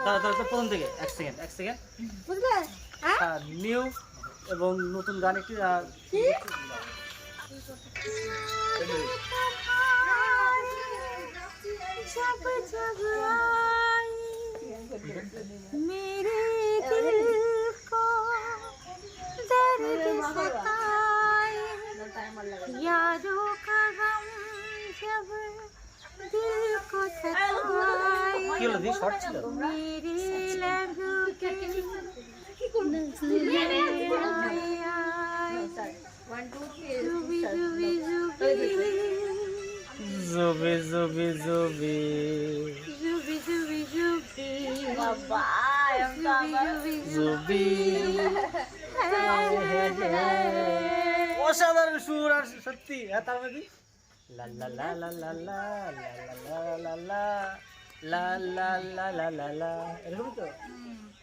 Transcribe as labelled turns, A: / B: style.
A: প্রথম থেকে এক সেকেন্ড এক সেকেন্ড
B: বুঝলে?
A: নিউ এবং নতুন গান একটি
B: মেরে দিল কো
A: কি হলো দি শর্ট ছিল জুবি জুবি অসাধারণ সুর আর সত্যি হ্যাঁ তার মধ্যে লা লা লা লা লা লা La la la la la la. ¿Eres bonito? Mm.